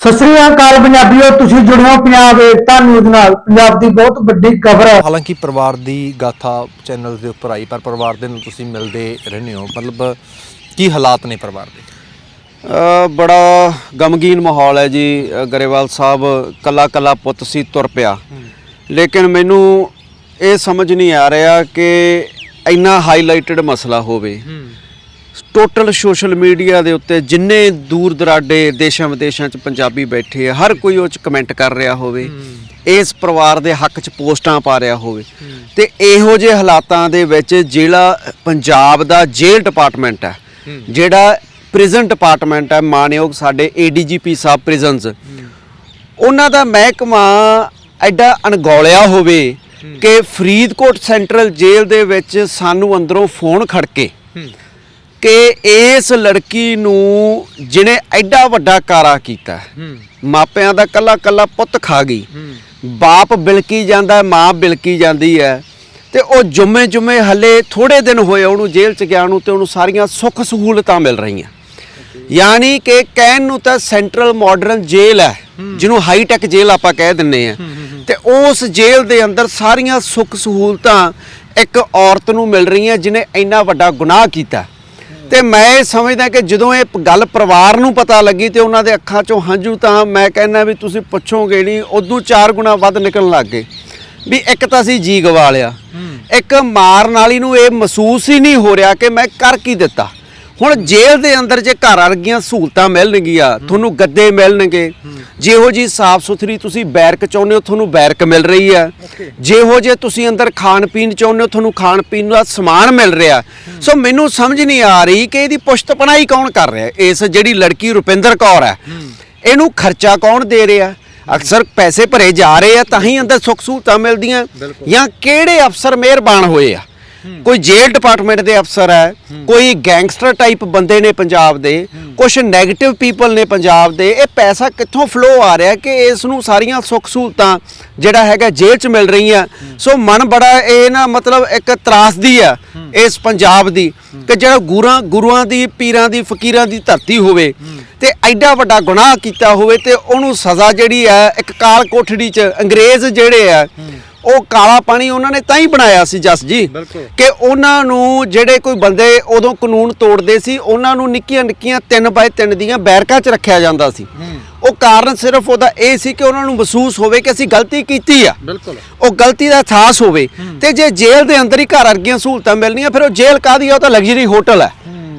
ਸਤਿ ਸ੍ਰੀ ਅਕਾਲ ਪੰਜਾਬੀਓ ਤੁਸੀਂ ਜੁੜੇ ਹੋ ਪੰਜਾਬ ਏਕਤਾ ਨਿਊਜ਼ ਨਾਲ। ਪੰਜਾਬ ਦੀ ਬਹੁਤ ਵੱਡੀ ਖਬਰ ਹੈ। ਹਾਲਾਂਕਿ ਪਰਿਵਾਰ ਦੀ ਗਾਥਾ ਚੈਨਲ ਦੇ ਉੱਪਰ ਆਈ ਪਰ ਪਰਿਵਾਰ ਦੇ ਨੂੰ ਤੁਸੀਂ ਮਿਲਦੇ ਰਹਿੰਦੇ ਹੋ। ਮਤਲਬ ਕੀ ਹਾਲਾਤ ਨੇ ਪਰਿਵਾਰ ਦੇ? ਅ, ਬੜਾ ਗਮਗੀਨ ਮਾਹੌਲ ਹੈ ਜੀ। ਅ, ਗਰੇਵਾਲ ਸਾਹਿਬ ਕੱਲਾ ਕੱਲਾ ਪੁੱਤ ਸੀ ਤੁਰ ਪਿਆ। ਲੇਕਿਨ ਮੈਨੂੰ ਇਹ ਸਮਝ ਨਹੀਂ ਆ ਰਿਹਾ ਕਿ ਇੰਨਾ ਹਾਈਲਾਈਟਡ ਮਸਲਾ ਹੋਵੇ। ਟੋਟਲ ਸੋਸ਼ਲ ਮੀਡੀਆ ਦੇ ਉੱਤੇ ਜਿੰਨੇ ਦੂਰ ਦਰਾਡੇ ਦੇਸ਼ਾਂ ਵਿਦੇਸ਼ਾਂ 'ਚ ਪੰਜਾਬੀ ਬੈਠੇ ਆ ਹਰ ਕੋਈ ਉਹ 'ਚ ਕਮੈਂਟ ਕਰ ਰਿਹਾ ਹੋਵੇ ਇਸ ਪਰਿਵਾਰ ਦੇ ਹੱਕ 'ਚ ਪੋਸਟਾਂ ਪਾ ਰਿਹਾ ਹੋਵੇ। ਤੇ ਇਹੋ ਜਿਹੇ ਹਾਲਾਤਾਂ ਦੇ ਵਿੱਚ ਜਿਹੜਾ ਪੰਜਾਬ ਦਾ ਜੇਲ੍ਹ ਡਿਪਾਰਟਮੈਂਟ ਹੈ। ਜਿਹੜਾ ਪ੍ਰਿਜ਼ਨ ਡਿਪਾਰਟਮੈਂਟ ਹੈ ਮਾਨਯੋਗ ਸਾਡੇ ਏਡੀਜੀਪੀ ਸਾਹਿਬ ਪ੍ਰਿਜ਼ਨਸ ਉਹਨਾਂ ਦਾ ਮਹਿਕਮਾ ਐਡਾ ਅਣਗੌਲਿਆ ਹੋਵੇ ਕਿ ਫਰੀਦਕੋਟ ਸੈਂਟਰਲ ਜੇਲ੍ਹ ਦੇ ਵਿੱਚ ਸਾਨੂੰ ਅੰਦਰੋਂ ਫੋਨ ਖੜਕੇ ਕਿ ਇਸ ਲੜਕੀ ਨੂੰ ਜਿਹਨੇ ਐਡਾ ਵੱਡਾ ਕਾਰਾ ਕੀਤਾ ਮਾਪਿਆਂ ਦਾ ਕੱਲਾ ਕੱਲਾ ਪੁੱਤ ਖਾ ਗਈ। ਬਾਪ ਬਿਲਕੀ ਜਾਂਦਾ ਮਾਂ ਬਿਲਕੀ ਜਾਂਦੀ ਹੈ। ਤੇ ਉਹ ਜੁਮੇ ਜੁਮੇ ਹੱਲੇ ਥੋੜੇ ਦਿਨ ਹੋਏ ਉਹਨੂੰ ਜੇਲ੍ਹ ਚ ਗਿਆ ਨੂੰ ਤੇ ਉਹਨੂੰ ਸਾਰੀਆਂ ਸੁੱਖ ਸਹੂਲਤਾਂ ਮਿਲ ਰਹੀਆਂ। ਯਾਨੀ ਕਿ ਕਹਿਣ ਨੂੰ ਤਾਂ ਸੈਂਟਰਲ ਮਾਡਰਨ ਜੇਲ੍ਹ ਹੈ ਜਿਹਨੂੰ ਹਾਈ ਟੈਕ ਜੇਲ੍ਹ ਆਪਾਂ ਕਹਿ ਦਿੰਨੇ ਆ ਤੇ ਉਸ ਜੇਲ੍ਹ ਦੇ ਅੰਦਰ ਸਾਰੀਆਂ ਸੁੱਖ ਸਹੂਲਤਾਂ ਇੱਕ ਔਰਤ ਨੂੰ ਮਿਲ ਰਹੀਆਂ ਜਿਹਨੇ ਇੰਨਾ ਵੱਡਾ ਗੁਨਾਹ ਕੀਤਾ। ਤੇ ਮੈਂ ਇਹ ਸਮਝਦਾ ਕਿ ਜਦੋਂ ਇਹ ਗੱਲ ਪਰਿਵਾਰ ਨੂੰ ਪਤਾ ਲੱਗੀ ਤੇ ਉਹਨਾਂ ਦੇ ਅੱਖਾਂ 'ਚੋਂ ਹੰਝੂ ਤਾਂ ਮੈਂ ਕਹਿੰਦਾ ਵੀ ਤੁਸੀਂ ਪੁੱਛੋਗੇ ਨਹੀਂ ਉਦੋਂ ਚਾਰ ਗੁਣਾ ਵੱਧ ਨਿਕਲਣ ਲੱਗ ਗਏ। ਵੀ ਇੱਕ ਤਾਂ ਅਸੀਂ ਜੀ ਗਵਾ ਲਿਆ। ਇੱਕ ਮਾਰਨ ਵਾਲੀ ਨੂੰ ਇਹ ਮਹਿਸੂਸ ਹੀ ਨਹੀਂ ਹੋ ਰਿਹਾ ਕਿ ਮੈਂ ਕਰ ਕੀ ਦਿੱਤਾ। ਹੁਣ ਜੇਲ੍ਹ ਦੇ ਅੰਦਰ ਜੇ ਘਰ ਵਰਗੀਆਂ ਸਹੂਲਤਾਂ ਮਿਲਣਗੀਆਂ ਤੁਹਾਨੂੰ ਗੱਦੇ ਮਿਲਣਗੇ। ਜਿਹੋ ਜੀ ਸਾਫ਼ ਸੁਥਰੀ ਤੁਸੀਂ ਬੈਰਕ ਚਾਹੁੰਦੇ ਹੋ ਤੁਹਾਨੂੰ ਬੈਰਕ ਮਿਲ ਰਹੀ ਹੈ ਜਿਹੋ ਜੇ ਤੁਸੀਂ ਅੰਦਰ ਖਾਣ ਪੀਣ ਚਾਹੁੰਦੇ ਹੋ ਤੁਹਾਨੂੰ ਖਾਣ ਪੀਣ ਦਾ ਸਮਾਨ ਮਿਲ ਰਿਹਾ। ਸੋ ਮੈਨੂੰ ਸਮਝ ਨਹੀਂ ਆ ਰਹੀ ਕਿ ਇਹਦੀ ਪੁਸ਼ਤਪਨਾਈ ਕੌਣ ਕਰ ਰਿਹਾ? ਇਸ ਜਿਹੜੀ ਲੜਕੀ ਰੁਪਿੰਦਰ ਕੌਰ ਹੈ ਇਹਨੂੰ ਖਰਚਾ ਕੌਣ ਦੇ ਰਿਹਾ? ਅਕਸਰ ਪੈਸੇ ਭਰੇ ਜਾ ਰਹੇ ਆ ਤਾਂ ਹੀ ਅੰਦਰ ਸੁੱਖ ਸਹੂਲਤਾਂ ਮਿਲਦੀਆਂ। ਜਾਂ ਕਿਹੜੇ ਅਫਸਰ ਮਿਹਰਬਾਨ ਹੋਏ ਆ? ਕੋਈ ਜੇਲ੍ਹ ਡਿਪਾਰਟਮੈਂਟ ਦੇ ਅਫਸਰ ਹੈ, ਕੋਈ ਗੈਂਗਸਟਰ ਟਾਈਪ ਬੰਦੇ ਨੇ ਪੰਜਾਬ ਦੇ ਕੁਝ 네ਗੇਟਿਵ ਪੀਪਲ ਨੇ ਪੰਜਾਬ ਦੇ, ਇਹ ਪੈਸਾ ਕਿੱਥੋਂ ਫਲੋ ਆ ਰਿਹਾ ਕਿ ਇਸ ਨੂੰ ਸਾਰੀਆਂ ਸੁੱਖ ਸਹੂਲਤਾਂ ਜਿਹੜਾ ਹੈਗਾ ਜੇਲ੍ਹ 'ਚ ਮਿਲ ਰਹੀਆਂ। ਸੋ ਮਨ ਬੜਾ ਇਹ ਨਾ ਮਤਲਬ ਇੱਕ ਤਰਾਸਦੀ ਆ ਇਸ ਪੰਜਾਬ ਦੀ ਕਿ ਜਿਹੜਾ ਗੁਰਾਂ, ਗੁਰੂਆਂ ਦੀ, ਪੀਰਾਂ ਦੀ, ਫਕੀਰਾਂ ਦੀ ਧਰਤੀ ਹੋਵੇ ਤੇ ਐਡਾ ਵੱਡਾ ਗੁਨਾਹ ਕੀਤਾ ਹੋਵੇ ਤੇ ਉਹਨੂੰ ਸਜ਼ਾ ਜਿਹੜੀ ਹੈ ਇੱਕ ਕਾਲ ਕੋਠੜੀ 'ਚ ਅੰਗਰੇਜ਼ ਜਿਹੜੇ ਆ ਉਹ ਕਾਲਾ ਪਾਣੀ ਉਹਨਾਂ ਨੇ ਤਾਂ ਹੀ ਬਣਾਇਆ ਸੀ ਜਸ ਜੀ ਕਿ ਉਹਨਾਂ ਨੂੰ ਜਿਹੜੇ ਕੋਈ ਬੰਦੇ ਉਦੋਂ ਕਾਨੂੰਨ ਤੋੜਦੇ ਸੀ ਉਹਨਾਂ ਨੂੰ ਨਿੱਕੀਆਂ ਨਿੱਕੀਆਂ 3 ਬਾਏ 3 ਦੀਆਂ ਬੈਰਕਾਂ 'ਚ ਰੱਖਿਆ ਜਾਂਦਾ ਸੀ। ਉਹ ਕਾਰਨ ਸਿਰਫ ਉਹਦਾ ਇਹ ਸੀ ਕਿ ਉਹਨਾਂ ਨੂੰ ਮਹਿਸੂਸ ਹੋਵੇ ਕਿ ਅਸੀਂ ਗਲਤੀ ਕੀਤੀ ਆ। ਉਹ ਗਲਤੀ ਦਾ ਅਹਿਸਾਸ ਹੋਵੇ ਤੇ ਜੇ ਜੇਲ੍ਹ ਦੇ ਅੰਦਰ ਹੀ ਘਰ ਵਰਗੀਆਂ ਸਹੂਲਤਾਂ ਮਿਲਣੀਆਂ ਫਿਰ ਉਹ ਜੇਲ੍ਹ ਕਾਦੀ ਆ? ਉਹ ਤਾਂ ਲਗਜ਼ਰੀ ਹੋਟਲ ਹੈ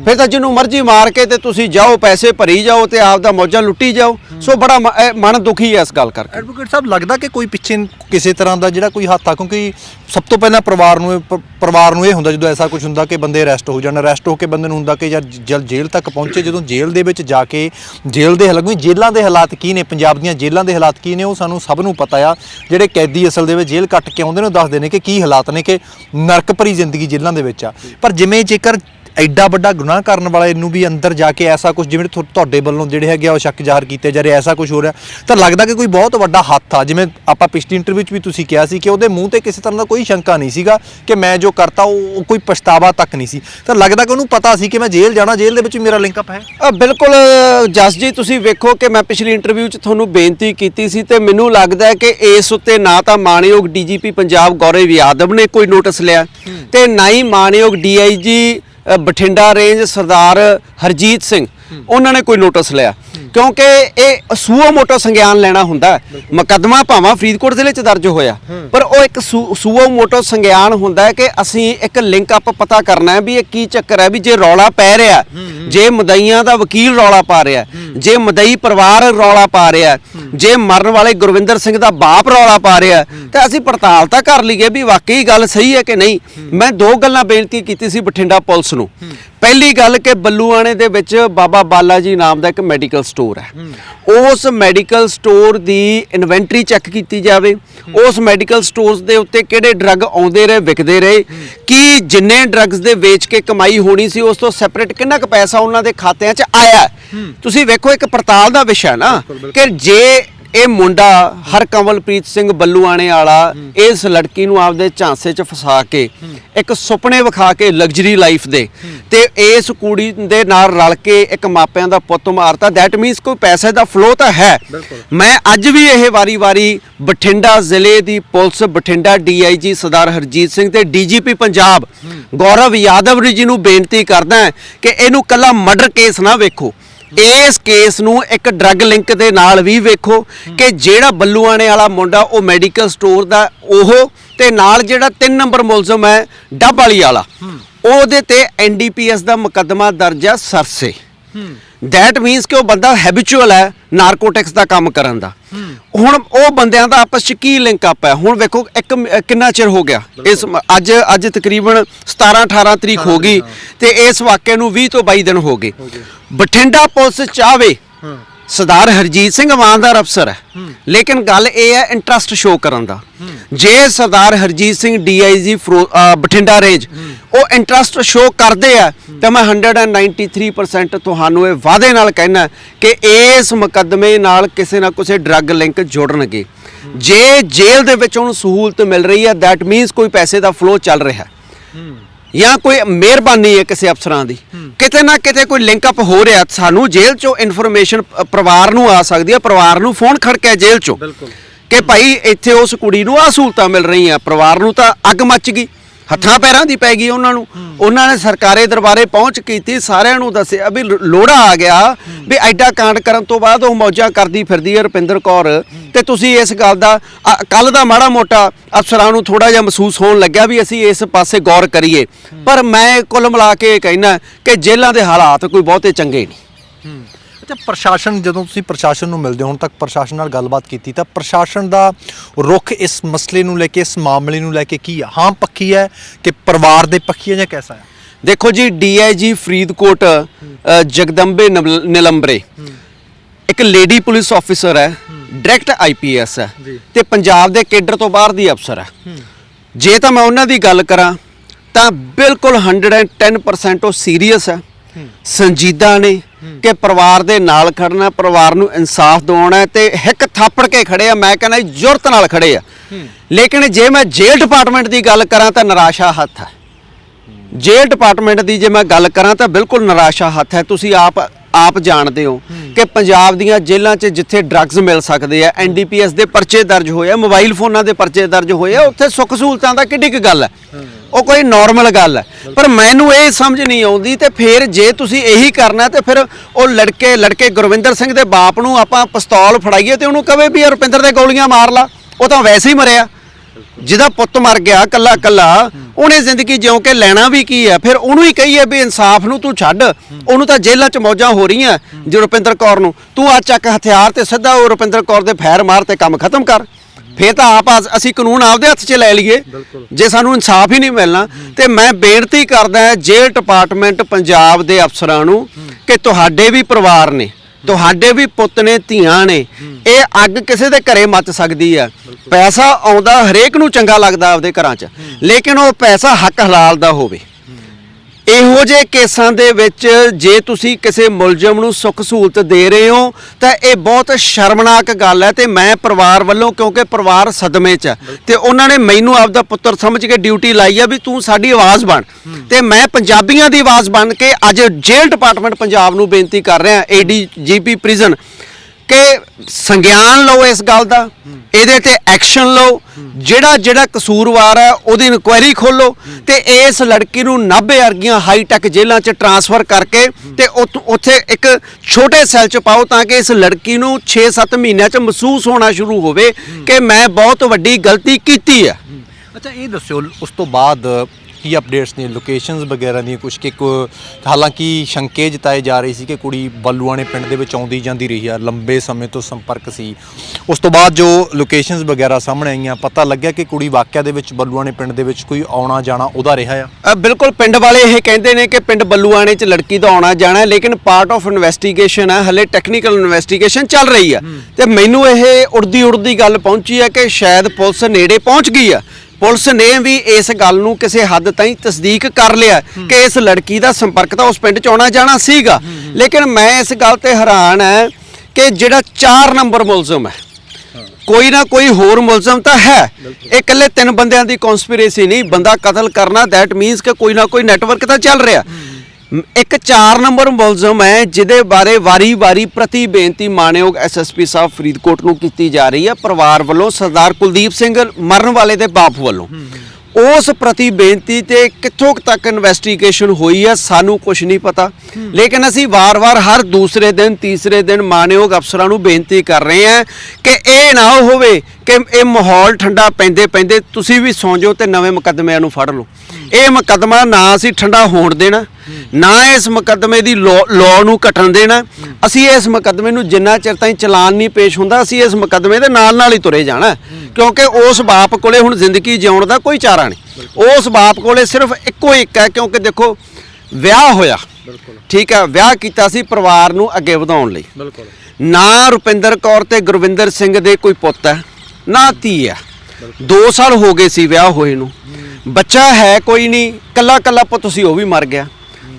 ਫਿਰ ਤਾਂ ਜਿਹਨੂੰ ਮਰਜ਼ੀ ਮਾਰ ਕੇ ਤੇ ਤੁਸੀਂ ਜਾਓ, ਪੈਸੇ ਭਰੀ ਜਾਓ ਤੇ ਆਪ ਦਾ ਮੌਜਾਂ ਲੁੱਟੀ ਜਾਓ। ਸੋ ਬੜਾ ਮ- ਇਹ ਮਨ ਦੁਖੀ ਹੈ ਇਸ ਗੱਲ ਕਰਕੇ। ਐਡਵੋਕੇਟ ਸਾਹਿਬ, ਲੱਗਦਾ ਕਿ ਕੋਈ ਪਿੱਛੇ ਕਿਸੇ ਤਰ੍ਹਾਂ ਦਾ ਜਿਹੜਾ ਕੋਈ ਹੱਥ ਆ, ਕਿਉਂਕਿ ਸਭ ਤੋਂ ਪਹਿਲਾਂ ਪਰਿਵਾਰ ਨੂੰ ਇਹ, ਪ- ਪਰਿਵਾਰ ਨੂੰ ਇਹ ਹੁੰਦਾ ਜਦੋਂ ਐਸਾ ਕੁਝ ਹੁੰਦਾ ਕਿ ਬੰਦੇ ਅਰੈਸਟ ਹੋ ਜਾਣ ਅਰੈਸਟ ਹੋ ਕੇ ਬੰਦੇ ਨੂੰ ਹੁੰਦਾ ਕਿ ਯਾਰ ਜਲ, ਜੇਲ੍ਹ ਤੱਕ ਪਹੁੰਚੇ, ਜਦੋਂ ਜੇਲ੍ਹ ਦੇ ਵਿੱਚ ਜਾ ਕੇ ਜੇਲ੍ਹ ਦੇ ਹਾਲਾਤ, ਕਿਉਂਕਿ ਜੇਲ੍ਹਾਂ ਦੇ ਹਾਲਾਤ ਕੀ ਨੇ, ਪੰਜਾਬ ਦੀਆਂ ਜੇਲ੍ਹਾਂ ਦੇ ਹਾਲਾਤ ਕੀ ਨੇ, ਉਹ ਸਾਨੂੰ ਸਭ ਨੂੰ ਪਤਾ ਆ। ਜਿਹੜੇ ਕੈਦੀ ਅਸਲ ਦੇ ਵਿੱਚ ਜੇਲ੍ਹ ਕੱਟ ਕੇ ਆਉਂਦੇ ਨੇ, ਉਹ ਦੱਸਦੇ ਨੇ ਕਿ ਕੀ ਹਾਲਾਤ ਨੇ ਕਿ ਨਰਕ ਭਰੀ ਜ਼ਿੰਦਗੀ ਜੇਲ੍ਹਾਂ ਦੇ ਵਿੱਚ ਆ। ਪਰ ਜਿਵੇਂ ਜੇਕਰ ਐਡਾ ਵੱਡਾ ਗੁਨਾਹ ਕਰਨ ਵਾਲੇ ਨੂੰ ਵੀ ਅੰਦਰ ਜਾ ਕੇ ਐਸਾ ਕੁਝ ਜਿਵੇਂ ਤੁਹਾ- ਤੁਹਾਡੇ ਵੱਲੋਂ ਜਿਹੜੇ ਹੈਗੇ ਆ ਉਹ ਸ਼ੱਕ ਜ਼ਾਹਰ ਕੀਤੇ ਜਾ ਰਹੇ ਐਸਾ ਕੁਝ ਹੋ ਰਿਹਾ। ਤਾਂ ਲੱਗਦਾ ਕਿ ਕੋਈ ਬਹੁਤ ਵੱਡਾ ਹੱਥ ਆ। ਜਿਵੇਂ ਆਪਾਂ ਪਿਛਲੀ ਇੰਟਰਵਿਊ 'ਚ ਵੀ ਤੁਸੀਂ ਕਿਹਾ ਸੀ ਕਿ ਉਹਦੇ ਮੂੰਹ ਤੇ ਕਿਸੇ ਤਰ੍ਹਾਂ ਦਾ ਕੋਈ ਸ਼ੰਕਾ ਨਹੀਂ ਸੀਗਾ ਕਿ ਮੈਂ ਜੋ ਕਰਤਾ ਉਹ ਉਹ ਕੋਈ ਪਛਤਾਵਾ ਤੱਕ ਨਹੀਂ ਸੀ। ਤਾਂ ਲੱਗਦਾ ਕਿ ਉਹਨੂੰ ਪਤਾ ਸੀ ਕਿ ਮੈਂ ਜੇਲ੍ਹ ਜਾਣਾ ਜੇਲ੍ਹ ਦੇ ਵਿੱਚ ਮੇਰਾ ਲਿੰਕਅਪ ਹੈ। ਅ, ਬਿਲਕੁਲ ਜਸ ਜੀ ਤੁਸੀਂ ਵੇਖੋ ਕਿ ਮੈਂ ਪਿਛਲੀ ਇੰਟਰਵਿਊ 'ਚ ਤੁਹਾਨੂੰ ਬੇਨਤੀ ਕੀਤੀ ਸੀ ਤੇ ਮੈਨੂੰ ਲੱਗਦਾ ਹੈ ਕਿ ਇਸ ਉੱਤੇ ਨਾ ਤਾਂ ਮਾਨਯੋਗ ਡੀਜੀਪੀ ਪੰਜਾਬ ਗੌਰਵ ਯਾਦਵ ਨੇ ਕੋਈ ਨੋਟਿਸ ਲਿਆ। ਤੇ ਨਾ ਹੀ ਮਾਨਯੋਗ ਡੀਆਈਜੀ ਬਠਿੰਡਾ ਰੇਂਜ ਸਰਦਾਰ ਹਰਜੀਤ ਸਿੰਘ। ਉਹਨਾਂ ਨੇ ਕੋਈ ਨੋਟਿਸ ਲਿਆ। ਕਿਉਂਕਿ ਇਹ ਸੂਓ ਮੋਟੋ ਸੰਗਿਆਨ ਲੈਣਾ ਹੁੰਦਾ। ਮੁਕੱਦਮਾ ਭਾਵਾਂ ਫਰੀਦਕੋਟ ਜ਼ਿਲ੍ਹੇ 'ਚ ਦਰਜ ਹੋਇਆ। ਪਰ ਉਹ ਇੱਕ ਸੂ- ਸੂਓ ਮੋਟੋ ਸੰਗਿਆਨ ਹੁੰਦਾ ਹੈ ਕਿ ਅਸੀਂ ਇੱਕ ਲਿੰਕ ਅਪ ਪਤਾ ਕਰਨਾ ਹੈ ਵੀ ਇਹ ਕੀ ਚੱਕਰ ਹੈ ਵੀ ਜੇ ਰੌਲਾ ਪੈ ਰਿਹਾ ਜੇ ਮਦਈਆਂ ਦਾ ਵਕੀਲ ਰੌਲਾ ਪਾ ਰਿਹਾ ਜੇ ਮਦਈ ਪਰਿਵਾਰ ਰੌਲਾ ਪਾ ਰਿਹਾ ਜੇ ਮਰਨ ਵਾਲੇ ਗੁਰਵਿੰਦਰ ਸਿੰਘ ਦਾ ਬਾਪ ਰੌਲਾ ਪਾ ਰਿਹਾ ਤਾਂ ਅਸੀਂ ਪੜਤਾਲ ਤਾਂ ਕਰ ਲਈਏ ਵੀ ਵਾਕਈ ਗੱਲ ਸਹੀ ਹੈ ਕਿ ਨਹੀਂ। ਮੈਂ ਦੋ ਗੱਲਾਂ ਬੇਨਤੀ ਕੀਤੀ ਸੀ ਬਠਿੰਡਾ ਪੁਲਿਸ ਨੂੰ। ਪਹਿਲੀ ਗੱਲ ਕਿ ਬੱਲੂਆਣੇ ਦੇ ਵਿੱਚ ਬਾਬਾ ਬਾਲਾ ਜੀ ਨਾਮ ਦਾ ਇੱਕ ਮੈਡੀਕਲ ਸਟੋਰ ਹੈ ਉਸ ਮੈਡੀਕਲ ਸਟੋਰ ਦੀ ਇਨਵੈਂਟਰੀ ਚੈੱਕ ਕੀਤੀ ਜਾਵੇ ਉਸ ਮੈਡੀਕਲ ਸਟੋਰਸ ਦੇ ਉੱਤੇ ਕਿਹੜੇ ਡਰੱਗ ਆਉਂਦੇ ਰਹੇ ਵਿਕਦੇ ਰਹੇ ਕਿ ਜਿੰਨੇ ਡਰੱਗਸ ਦੇ ਵੇਚ ਕੇ ਕਮਾਈ ਹੋਣੀ ਸੀ ਉਸ ਤੋਂ ਸੈਪਰੇਟ ਕਿੰਨਾ ਕੁ ਪੈਸਾ ਉਹਨਾਂ ਦੇ ਖਾਤਿਆਂ 'ਚ ਆਇਆ। ਤੁਸੀਂ ਵੇਖੋ ਇੱਕ ਪੜਤਾਲ ਦਾ ਵਿਸ਼ਾ ਨਾ ਕਿ ਜੇ ਇਹ ਮੁੰਡਾ ਹਰਕਮਲਪ੍ਰੀਤ ਸਿੰਘ ਬੱਲੂਆਣੇ ਵਾਲਾ ਇਸ ਲੜਕੀ ਨੂੰ ਆਪਦੇ ਝਾਂਸੇ 'ਚ ਫਸਾ ਕੇ ਇੱਕ ਸੁਪਨੇ ਵਿਖਾ ਕੇ ਲਗਜ਼ਰੀ ਲਾਈਫ ਦੇ। ਤੇ ਇਸ ਕੁੜੀ ਦੇ ਨਾਲ ਰਲ ਕੇ ਇੱਕ ਮਾਪਿਆਂ ਦਾ ਪੁੱਤ ਮਾਰਤਾ। ਦੈਟ ਮੀਨਸ ਕੋਈ ਪੈਸੇ ਦਾ ਫਲੋ ਤਾਂ ਹੈ। ਮੈਂ ਅੱਜ ਵੀ ਇਹ ਵਾਰੀ-ਵਾਰੀ ਬਠਿੰਡਾ ਜ਼ਿਲ੍ਹੇ ਦੀ ਪੁਲਿਸ ਬਠਿੰਡਾ ਡੀਆਈਜੀ ਸਰਦਾਰ ਹਰਜੀਤ ਸਿੰਘ ਤੇ ਡੀਜੀਪੀ ਪੰਜਾਬ ਗੌਰਵ ਯਾਦਵ ਜੀ ਨੂੰ ਬੇਨਤੀ ਕਰਦਾ ਕਿ ਇਹਨੂੰ ਕੱਲਾ ਮਰਡਰ ਕੇਸ ਨਾ ਵੇਖੋ। ਇਸ ਕੇਸ ਨੂੰ ਇੱਕ ਡਰੱਗ ਲਿੰਕ ਦੇ ਨਾਲ ਵੀ ਵੇਖੋ ਕਿ ਜਿਹੜਾ ਬੱਲੂਆਣੇ ਵਾਲਾ ਮੁੰਡਾ ਉਹ ਮੈਡੀਕਲ ਸਟੋਰ ਦਾ ਉਹ ਤੇ ਨਾਲ ਜਿਹੜਾ 3 ਨੰਬਰ ਮੁਲਜ਼ਮ ਹੈ ਡੱਬ ਵਾਲੀ ਵਾਲਾ। ਉਹਦੇ ਤੇ ਐਨਡੀਪੀਐਸ ਦਾ ਮੁਕੱਦਮਾ ਦਰਜ ਹੈ ਸਰਸੇ। ਦੈਟ ਮੀਨਸ ਕਿ ਉਹ ਬੰਦਾ ਹੈਬਿਚੁਅਲ ਹੈ ਨਾਰਕੋਟਿਕਸ ਦਾ ਕੰਮ ਕਰਨ ਦਾ। ਹੁਣ ਉਹ ਬੰਦਿਆਂ ਦਾ ਆਪਸ ਚ ਕੀ ਲਿੰਕ ਅਪ ਹੈ? ਹੁਣ ਵੇਖੋ ਇੱਕ ਕਿੰਨਾ ਚਿਰ ਹੋ ਗਿਆ? ਇਸ ਅੱਜ ਅੱਜ ਤਕਰੀਬਨ 17 18 ਤਰੀਕ ਹੋ ਗਈ ਤੇ ਇਸ ਵਾਕਿਆ ਨੂੰ 20 ਤੋਂ 22 ਦਿਨ ਹੋ ਗਏ। ਬਠਿੰਡਾ ਪੁਲਿਸ ਚਾਵੇ ਸਰਦਾਰ ਹਰਜੀਤ ਸਿੰਘ ਇਮਾਨਦਾਰ ਅਫਸਰ ਹੈ। ਲੇਕਿਨ ਗੱਲ ਇਹ ਹੈ ਇੰਟਰਸਟ ਸ਼ੋ ਕਰਨ ਦਾ। ਜੇ ਸਰਦਾਰ ਹਰਜੀਤ ਸਿੰਘ ਡੀਆਈਜੀ ਬਠਿੰਡਾ ਰੇਂਜ ਉਹ ਇੰਟਰਸਟ ਸ਼ੋ ਕਰਦੇ ਆ ਤਾਂ ਮੈਂ 193% ਤੁਹਾਨੂੰ ਇਹ ਵਾਅਦੇ ਨਾਲ ਕਹਿਣਾ ਕਿ ਇਸ ਮੁਕੱਦਮੇ ਨਾਲ ਕਿਸੇ ਨਾ ਕਿਸੇ ਡਰੱਗ ਲਿੰਕ ਜੋੜਨਗੇ। ਜੇ ਜੇਲ੍ਹ ਦੇ ਵਿੱਚ ਉਹਨੂੰ ਸਹੂਲਤ ਮਿਲ ਰਹੀ ਹੈ ਦੈਟ ਮੀਨਸ ਕੋਈ ਪੈਸੇ ਦਾ ਫਲੋ ਚੱਲ ਰਿਹਾ ਜਾਂ ਕੋਈ ਮਿਹਰਬਾਨੀ ਹੈ ਕਿਸੇ ਅਫਸਰਾਂ ਦੀ। ਕਿਤੇ ਨਾ ਕਿਤੇ ਕੋਈ ਲਿੰਕ ਅਪ ਹੋ ਰਿਹਾ ਸਾਨੂੰ ਜੇਲ੍ਹ ਚੋਂ ਇਨਫੋਰਮੇਸ਼ਨ ਪਰਿਵਾਰ ਨੂੰ ਆ ਸਕਦੀ ਹੈ ਪਰਿਵਾਰ ਨੂੰ ਫੋਨ ਖੜਕਿਆ ਜੇਲ੍ਹ ਚੋਂ ਕਿ ਭਾਈ ਇੱਥੇ ਉਸ ਕੁੜੀ ਨੂੰ ਆ ਸਹੂਲਤਾਂ ਮਿਲ ਰਹੀਆਂ ਪਰਿਵਾਰ ਨੂੰ ਤਾਂ ਅੱਗ ਮੱਚ ਗਈ। ਹੱਥਾਂ ਪੈਰਾਂ ਦੀ ਪੈ ਗਈ ਉਹਨਾਂ ਨੂੰ। ਉਹਨਾਂ ਨੇ ਸਰਕਾਰੀ ਦਰਬਾਰੇ ਪਹੁੰਚ ਕੀਤੀ, ਸਾਰਿਆਂ ਨੂੰ ਦੱਸਿਆ ਵੀ ਲ- ਲੋੜਾ ਆ ਗਿਆ ਵੀ ਐਡਾ ਕਾਂਡ ਕਰਨ ਤੋਂ ਬਾਅਦ ਉਹ ਮੌਜਾਂ ਕਰਦੀ ਫਿਰਦੀ ਹੈ ਰੁਪਿੰਦਰ ਕੌਰ। ਤੇ ਤੁਸੀਂ ਇਸ ਗੱਲ ਦਾ ਕੱਲ ਦਾ ਮਾੜਾ ਮੋਟਾ ਅਫਸਰਾਂ ਨੂੰ ਥੋੜਾ ਜਿਹਾ ਮਹਿਸੂਸ ਹੋਣ ਲੱਗਿਆ ਵੀ ਅਸੀਂ ਇਸ ਪਾਸੇ ਗੌਰ ਕਰੀਏ। ਪਰ ਮੈਂ ਕੁੱਲ ਮਿਲਾ ਕੇ ਇਹ ਕਹਿਣਾ ਕਿ ਜੇਲ੍ਹਾਂ ਦੇ ਹਾਲਾਤ ਕੋਈ ਬਹੁਤੇ ਚੰਗੇ ਨਹੀਂ। ਅੱਛਾ ਪ੍ਰਸ਼ਾਸਨ ਜਦੋਂ ਤੁਸੀਂ ਪ੍ਰਸ਼ਾਸਨ ਨੂੰ ਮਿਲਦੇ ਹੋ ਹੁਣ ਤੱਕ ਪ੍ਰਸ਼ਾਸਨ ਨਾਲ ਗੱਲਬਾਤ ਕੀਤੀ ਤਾਂ ਪ੍ਰਸ਼ਾਸਨ ਦਾ ਰੁਖ ਇਸ ਮਸਲੇ ਨੂੰ ਲੈ ਕੇ ਇਸ ਮਾਮਲੇ ਨੂੰ ਲੈ ਕੇ ਕੀ ਆ? ਹਾਂ ਪੱਕੀ ਹੈ ਕਿ ਪਰਿਵਾਰ ਦੇ ਪੱਖੀ ਹੈ ਜਾਂ ਕੈਸਾ ਹੈ? ਦੇਖੋ ਜੀ ਡੀਆਈਜੀ ਫਰੀਦਕੋਟ ਜਗਦੰਬੇ ਨਿਲੰਬਰੇ। ਇੱਕ ਲੇਡੀ ਪੁਲਿਸ ਆਫੀਸਰ ਹੈ ਡਾਇਰੈਕਟ ਆਈਪੀਐਸ ਹੈ ਤੇ ਪੰਜਾਬ ਦੇ ਕੇਡਰ ਤੋਂ ਬਾਹਰ ਦੀ ਅਫਸਰ ਹੈ। ਜੇ ਤਾਂ ਮੈਂ ਉਹਨਾਂ ਦੀ ਗੱਲ ਕਰਾਂ ਤਾਂ ਬਿਲਕੁਲ 110% ਉਹ ਸੀਰੀਅਸ ਹੈ। ਸੰਜੀਦਾ ਨੇ ਕਿ ਪਰਿਵਾਰ ਦੇ ਨਾਲ ਖੜਨਾ, ਪਰਿਵਾਰ ਨੂੰ ਇਨਸਾਫ ਦਿਵਾਉਣਾ ਤੇ ਹਿੱਕ ਥਾਪੜ ਕੇ ਖੜੇ ਆ, ਮੈਂ ਕਹਿੰਦਾ ਜੁਰਤ ਨਾਲ ਖੜੇ ਆ। ਲੇਕਿਨ ਜੇ ਮੈਂ ਜੇਲ੍ਹ ਡਿਪਾਰਟਮੈਂਟ ਦੀ ਗੱਲ ਕਰਾਂ ਤਾਂ ਨਿਰਾਸ਼ਾ ਹੱਥ ਹੈ। ਜੇਲ੍ਹ ਡਿਪਾਰਟਮੈਂਟ ਦੀ ਜੇ ਮੈਂ ਗੱਲ ਕਰਾਂ ਤਾਂ ਬਿਲਕੁਲ ਨਿਰਾਸ਼ਾ ਹੱਥ ਹੈ। ਤੁਸੀਂ ਆਪ ਆਪ ਜਾਣਦੇ ਹੋ ਕਿ ਪੰਜਾਬ ਦੀਆਂ ਜੇਲ੍ਹਾਂ 'ਚ ਜਿੱਥੇ ਡਰੱਗਸ ਮਿਲ ਸਕਦੇ ਆ ਐਨਡੀਪੀਐਸ ਦੇ ਪਰਚੇ ਦਰਜ ਹੋਏ ਆ ਮੋਬਾਈਲ ਫੋਨਾਂ ਦੇ ਪਰਚੇ ਦਰਜ ਹੋਏ ਆ, ਉੱਥੇ ਸੁੱਖ ਸਹੂਲਤਾਂ ਦਾ ਕਿੱਡੀ ਕੁ ਗੱਲ ਹੈ। ਉਹ ਕੋਈ ਨਾਰਮਲ ਗੱਲ ਹੈ। ਪਰ ਮੈਨੂੰ ਇਹ ਸਮਝ ਨਹੀਂ ਆਉਂਦੀ ਤੇ ਫਿਰ ਜੇ ਤੁਸੀਂ ਇਹੀ ਕਰਨਾ ਤੇ ਫਿਰ ਉਹ ਲੜਕੇ ਲੜਕੇ ਗੁਰਵਿੰਦਰ ਸਿੰਘ ਦੇ ਬਾਪ ਨੂੰ ਆਪਾਂ ਪਿਸਤੌਲ ਫੜਾਈਏ ਤੇ ਉਹਨੂੰ ਕਵੇ ਵੀ ਰੁਪਿੰਦਰ ਦੇ ਗੋਲੀਆਂ ਮਾਰ ਲਾ। ਉਹ ਤਾਂ ਵੈਸੇ ਹੀ ਮਰਿਆ। ਜਿਹਦਾ ਪੁੱਤ ਮਰ ਗਿਆ ਕੱਲਾ ਕੱਲਾ ਉਹਨੇ ਜ਼ਿੰਦਗੀ ਜਿਉਂ ਕੇ ਲੈਣਾ ਵੀ ਕੀ ਹੈ? ਫਿਰ ਉਹਨੂੰ ਹੀ ਕਹੀਏ ਵੀ ਇਨਸਾਫ ਨੂੰ ਤੂੰ ਛੱਡ। ਉਹਨੂੰ ਤਾਂ ਜੇਲ੍ਹਾਂ 'ਚ ਮੌਜਾਂ ਹੋ ਰਹੀਆਂ ਜੇ ਰੁਪਿੰਦਰ ਕੌਰ ਨੂੰ। ਤੂੰ ਆ ਚੱਕ ਹਥਿਆਰ ਤੇ ਸਿੱਧਾ ਉਹ ਰੁਪਿੰਦਰ ਕੌਰ ਦੇ ਫੈਰ ਮਾਰ ਤੇ ਕੰਮ ਖਤਮ ਕਰ। ਫੇਰ ਤਾਂ ਆਪ ਅਸ- ਕਾਨੂੰਨ ਆਪਦੇ ਹੱਥ 'ਚ ਲੈ ਲਈਏ। ਜੇ ਸਾਨੂੰ ਇਨਸਾਫ ਹੀ ਨਹੀਂ ਮਿਲਣਾ ਤੇ ਮੈਂ ਬੇਨਤੀ ਕਰਦਾ ਜੇਲ੍ਹ ਡਿਪਾਰਟਮੈਂਟ ਪੰਜਾਬ ਦੇ ਅਫਸਰਾਂ ਨੂੰ ਕਿ ਤੁਹਾਡੇ ਵੀ ਪਰਿਵਾਰ ਨੇ ਤੁਹਾਡੇ ਵੀ ਪੁੱਤ ਨੇ ਧੀਆਂ ਨੇ ਇਹ ਅੱਗ ਕਿਸੇ ਦੇ ਘਰੇ ਮੱਚ ਸਕਦੀ ਆ। ਪੈਸਾ ਆਉਂਦਾ ਹਰੇਕ ਨੂੰ ਚੰਗਾ ਲੱਗਦਾ ਆਪਦੇ ਘਰਾਂ 'ਚ ਲੇਕਿਨ ਉਹ ਪੈਸਾ ਹੱਕ ਹਲਾਲ ਦਾ ਹੋਵੇ। ਇਹੋ ਜਿਹੇ ਕੇਸਾਂ ਦੇ ਵਿੱਚ ਜੇ ਤੁਸੀਂ ਕਿਸੇ ਮੁਲਜ਼ਮ ਨੂੰ ਸੁੱਖ ਸਹੂਲਤ ਦੇ ਰਹੇ ਹੋ, ਤਾਂ ਇਹ ਬਹੁਤ ਸ਼ਰਮਨਾਕ ਗੱਲ ਹੈ ਤੇ ਮੈਂ ਪਰਿਵਾਰ ਵੱਲੋਂ, ਕਿਉਂਕਿ ਪਰਿਵਾਰ ਸਦਮੇ 'ਚ ਹੈ, ਤੇ ਉਹਨਾਂ ਨੇ ਮੈਨੂੰ ਆਪਦਾ ਪੁੱਤਰ ਸਮਝ ਕੇ ਡਿਊਟੀ ਲਾਈ ਆ ਵੀ ਤੂੰ ਸਾਡੀ ਆਵਾਜ਼ ਬਣ। ਤੇ ਮੈਂ ਪੰਜਾਬੀਆਂ ਦੀ ਆਵਾਜ਼ ਬਣ ਕੇ ਅੱਜ ਜੇਲ੍ਹ ਡਿਪਾਰਟਮੈਂਟ ਪੰਜਾਬ ਨੂੰ ਬੇਨਤੀ ਕਰ ਰਿਹਾ ਏਡੀਜੀਪੀ ਪ੍ਰਿਜ਼ਨ ਕਿ ਸੰਗਿਆਨ ਲਓ ਇਸ ਗੱਲ ਦਾ, ਇਹਦੇ ਤੇ ਐਕਸ਼ਨ ਲਓ। ਜਿਹੜਾ ਜਿਹੜਾ ਕਸੂਰਵਾਰ ਹੈ, ਉਹਦੀ ਇਨਕੁਆਇਰੀ ਖੋਲੋ ਤੇ ਇਸ ਲੜਕੀ ਨੂੰ 90 ਵਰਗੀਆਂ ਹਾਈ ਟੈਕ ਜੇਲ੍ਹਾਂ 'ਚ ਟਰਾਂਸਫਰ ਕਰਕੇ ਤੇ ਉੱਥ- ਉੱਥੇ ਇੱਕ ਛੋਟੇ ਸੈੱਲ 'ਚ ਪਾਓ ਤਾਂ ਕਿ ਇਸ ਲੜਕੀ ਨੂੰ 6-7 ਮਹੀਨਿਆਂ 'ਚ ਮਹਿਸੂਸ ਹੋਣਾ ਸ਼ੁਰੂ ਹੋਵੇ ਕਿ ਮੈਂ ਬਹੁਤ ਵੱਡੀ ਗਲਤੀ ਕੀਤੀ ਹੈ। ਅੱਛਾ, ਇਹ ਦੱਸਿਓ, ਉਸ ਤੋਂ ਬਾਅਦ ਕੀ ਅਪਡੇਟਸ ਨੇ? ਲੋਕੇਸ਼ਨਸ ਵਗੈਰਾ ਦੀਆਂ ਕੁਝ ਕਿ ਹਾਲਾਂਕਿ ਸ਼ੰਕੇ ਜਤਾਏ ਜਾ ਰਹੇ ਸੀ ਕਿ ਕੁੜੀ ਬੱਲੂਆਣੇ ਪਿੰਡ ਦੇ ਵਿੱਚ ਆਉਂਦੀ ਜਾਂਦੀ ਰਹੀ ਆ ਲੰਬੇ ਸਮੇਂ ਤੋਂ ਸੰਪਰਕ ਸੀ। ਉਸ ਤੋਂ ਬਾਅਦ ਜੋ ਲੋਕੇਸ਼ਨਸ ਵਗੈਰਾ ਸਾਹਮਣੇ ਆਈਆਂ ਪਤਾ ਲੱਗਿਆ ਕਿ ਕੁੜੀ ਵਾਕਿਆ ਦੇ ਵਿੱਚ ਬੱਲੂਆਣੇ ਪਿੰਡ ਦੇ ਵਿੱਚ ਕੋਈ ਆਉਣਾ ਜਾਣਾ ਉਹਦਾ ਰਿਹਾ ਆ। ਬਿਲਕੁਲ ਪਿੰਡ ਵਾਲੇ ਇਹ ਕਹਿੰਦੇ ਨੇ ਕਿ ਪਿੰਡ ਬੱਲੂਆਣੇ 'ਚ ਲੜਕੀ ਦਾ ਆਉਣਾ ਜਾਣਾ ਲੇਕਿਨ ਪਾਰਟ ਆਫ ਇਨਵੈਸਟੀਗੇਸ਼ਨ ਹੈ ਹਲੇ ਟੈਕਨੀਕਲ ਇਨਵੈਸਟੀਗੇਸ਼ਨ ਚੱਲ ਰਹੀ ਹੈ। ਤੇ ਮੈਨੂੰ ਇਹ ਉੜਦੀ ਉੜਦੀ ਗੱਲ ਪਹੁੰਚੀ ਹੈ ਕਿ ਸ਼ਾਇਦ ਪੁਲਿਸ ਨੇੜੇ ਪਹੁੰਚ ਗਈ ਹੈ। ਪੁਲਿਸ ਨੇ ਵੀ ਇਸ ਗੱਲ ਨੂੰ ਕਿਸੇ ਹੱਦ ਤਾਈਂ ਤਸਦੀਕ ਕਰ ਲਿਆ ਕਿ ਇਸ ਲੜਕੀ ਦਾ ਸੰਪਰਕ ਤਾਂ ਉਸ ਪਿੰਡ 'ਚ ਆਉਣਾ ਜਾਣਾ ਸੀਗਾ। ਲੇਕਿਨ ਮੈਂ ਇਸ ਗੱਲ ਤੇ ਹੈਰਾਨ ਹੈ ਕਿ ਜਿਹੜਾ 4 ਨੰਬਰ ਮੁਲਜ਼ਮ ਹੈ। ਕੋਈ ਨਾ ਕੋਈ ਹੋਰ ਮੁਲਜ਼ਮ ਤਾਂ ਹੈ। ਇਹ ਇਕੱਲੇ ਤਿੰਨ ਬੰਦਿਆਂ ਦੀ ਕਨਸਪੀਰੇਸੀ ਨਹੀਂ ਬੰਦਾ ਕਤਲ ਕਰਨਾ ਦੈਟ ਮੀਨਸ ਕਿ ਕੋਈ ਨਾ ਕੋਈ ਨੈਟਵਰਕ ਤਾਂ ਚੱਲ ਰਿਹਾ। ਇੱਕ 4 ਨੰਬਰ ਮੁਲਜ਼ਮ ਹੈ, ਜਿਹਦੇ ਬਾਰੇ ਵਾਰੀ-ਵਾਰੀ ਪ੍ਰਤੀ ਬੇਨਤੀ ਮਾਨਯੋਗ ਐਸਐਸਪੀ ਸਾਹਿਬ ਫਰੀਦਕੋਟ ਨੂੰ ਕੀਤੀ ਜਾ ਰਹੀ ਹੈ, ਪਰਿਵਾਰ ਵੱਲੋਂ ਸਰਦਾਰ ਕੁਲਦੀਪ ਸਿੰਘ ਮਰਨ ਵਾਲੇ ਦੇ ਬਾਪ ਵੱਲੋਂ। ਉਸ ਪ੍ਰਤੀ ਬੇਨਤੀ ਤੇ ਕਿੱਥੋਂ ਤੱਕ ਇਨਵੈਸਟੀਗੇਸ਼ਨ ਹੋਈ ਹੈ, ਸਾਨੂੰ ਕੁਝ ਨਹੀਂ ਪਤਾ। ਲੇਕਿਨ ਅਸੀਂ ਵਾਰ-ਵਾਰ ਹਰ ਦੂਸਰੇ ਦਿਨ, ਤੀਸਰੇ ਦਿਨ ਮਾਨਯੋਗ ਅਫਸਰਾਂ ਨੂੰ ਬੇਨਤੀ ਕਰ ਰਹੇ ਹਾਂ ਕਿ ਇਹ ਨਾ ਹੋਵੇ ਕਿ ਇਹ ਮਾਹੌਲ ਠੰਡਾ ਪੈਂਦੇ ਪੈਂਦੇ ਤੁਸੀਂ ਵੀ ਸੌਂ ਜਾਓ ਤੇ ਨਵੇਂ ਮੁਕੱਦਮਿਆਂ ਨੂੰ ਫੜ ਲਓ। ਇਹ ਮੁਕੱਦਮਾ ਨਾ ਅਸੀਂ ਠੰਡਾ ਹੋਣ ਦੇਣਾ। ਨਾ ਇਸ ਮੁਕੱਦਮੇ ਦੀ ਲਾਅ ਨੂੰ ਘਟਣ ਦੇਣਾ। ਅਸੀਂ ਇਸ ਮੁਕੱਦਮੇ ਨੂੰ ਜਿੰਨਾ ਚਿਰ ਤਾਈਂ ਚਲਾਨ ਨਹੀਂ ਪੇਸ਼ ਹੁੰਦਾ ਅਸੀਂ ਇਸ ਮੁਕੱਦਮੇ ਦੇ ਨਾਲ ਨਾਲ ਹੀ ਤੁਰੇ ਜਾਣਾ। ਕਿਉਂਕਿ ਉਸ ਬਾਪ ਕੋਲੇ ਹੁਣ ਜ਼ਿੰਦਗੀ ਜਿਉਣ ਦਾ ਕੋਈ ਚਾਰਾ ਨਹੀਂ। ਉਸ ਬਾਪ ਕੋਲੇ ਸਿਰਫ ਇੱਕੋ ਇੱਕ ਹੈ ਕਿਉਂਕਿ ਦੇਖੋ ਵਿਆਹ ਹੋਇਆ। ਠੀਕ ਹੈ ਵਿਆਹ ਕੀਤਾ ਸੀ ਪਰਿਵਾਰ ਨੂੰ ਅੱਗੇ ਵਧਾਉਣ ਲਈ। ਨਾ ਰੁਪਿੰਦਰ ਕੌਰ ਤੇ ਗੁਰਵਿੰਦਰ ਸਿੰਘ ਦੇ ਕੋਈ ਪੁੱਤ ਹੈ ਨਾ ਧੀ ਹੈ। 2 ਸਾਲ ਹੋ ਗਏ ਸੀ ਵਿਆਹ ਹੋਏ ਨੂੰ। ਬੱਚਾ ਹੈ ਕੋਈ ਨਹੀਂ ਕੱਲਾ ਕੱਲਾ ਪੁੱਤ ਸੀ ਉਹ ਵੀ ਮਰ ਗਿਆ।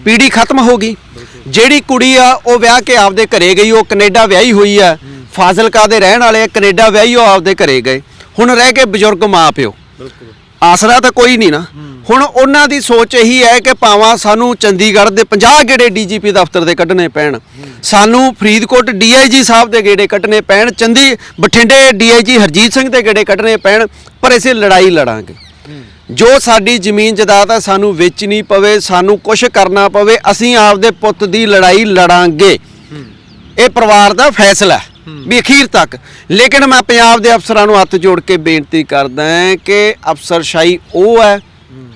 ਪੀੜੀ ਖਤਮ ਹੋ ਗਈ। ਜਿਹੜੀ ਕੁੜੀ ਆ ਉਹ ਵਿਆਹ ਕੇ ਆਪਦੇ ਘਰੇ ਗਈ ਉਹ ਕੈਨੇਡਾ ਵਿਆਹੀ ਹੋਈ ਆ। ਫਾਜ਼ਿਲਕਾ ਦੇ ਰਹਿਣ ਵਾਲੇ ਆ, ਕੈਨੇਡਾ ਵਿਆਹੀ ਉਹ ਆਪਦੇ ਘਰੇ ਗਏ। ਹੁਣ ਰਹਿ ਕੇ ਬਜ਼ੁਰਗ ਮਾਂ ਪਿਓ ਆਸਰਾ ਤਾਂ ਕੋਈ ਨਹੀਂ ਨਾ। ਹੁਣ ਉਹਨਾਂ ਦੀ ਸੋਚ ਇਹੀ ਹੈ ਕਿ ਭਾਵਾਂ ਸਾਨੂੰ ਚੰਡੀਗੜ੍ਹ ਦੇ 50 ਗੇੜੇ ਡੀਜੀਪੀ ਦਫ਼ਤਰ ਦੇ ਕੱਢਣੇ ਪੈਣ। ਸਾਨੂੰ ਫਰੀਦਕੋਟ ਡੀਆਈਜੀ ਸਾਹਿਬ ਦੇ ਗੇੜੇ ਕੱਢਣੇ ਪੈਣ। ਚੰਦੀ ਬਠਿੰਡੇ ਡੀਆਈਜੀ ਹਰਜੀਤ ਸਿੰਘ ਦੇ ਗੇੜੇ ਕੱਢਣੇ ਪੈਣ। ਪਰ ਅਸੀਂ ਲੜਾਈ ਲੜਾਂਗੇ। ਜੋ ਸਾਡੀ ਜ਼ਮੀਨ ਜਾਇਦਾਦ ਹੈ ਸਾਨੂੰ ਵੇਚਣੀ ਪਵੇ ਸਾਨੂੰ ਕੁਝ ਕਰਨਾ ਪਵੇ ਅਸੀਂ ਆਪਦੇ ਪੁੱਤ ਦੀ ਲੜਾਈ ਲੜਾਂਗੇ। ਇਹ ਪਰਿਵਾਰ ਦਾ ਫੈਸਲਾ ਹੈ ਵੀ ਅਖੀਰ ਤੱਕ। ਲੇਕਿਨ ਮੈਂ ਪੰਜਾਬ ਦੇ ਅਫਸਰਾਂ ਨੂੰ ਹੱਥ ਜੋੜ ਕੇ ਬੇਨਤੀ ਕਰਦਾ ਹਾਂ ਕਿ ਅਫਸਰਸ਼ਾਹੀ ਉਹ ਹੈ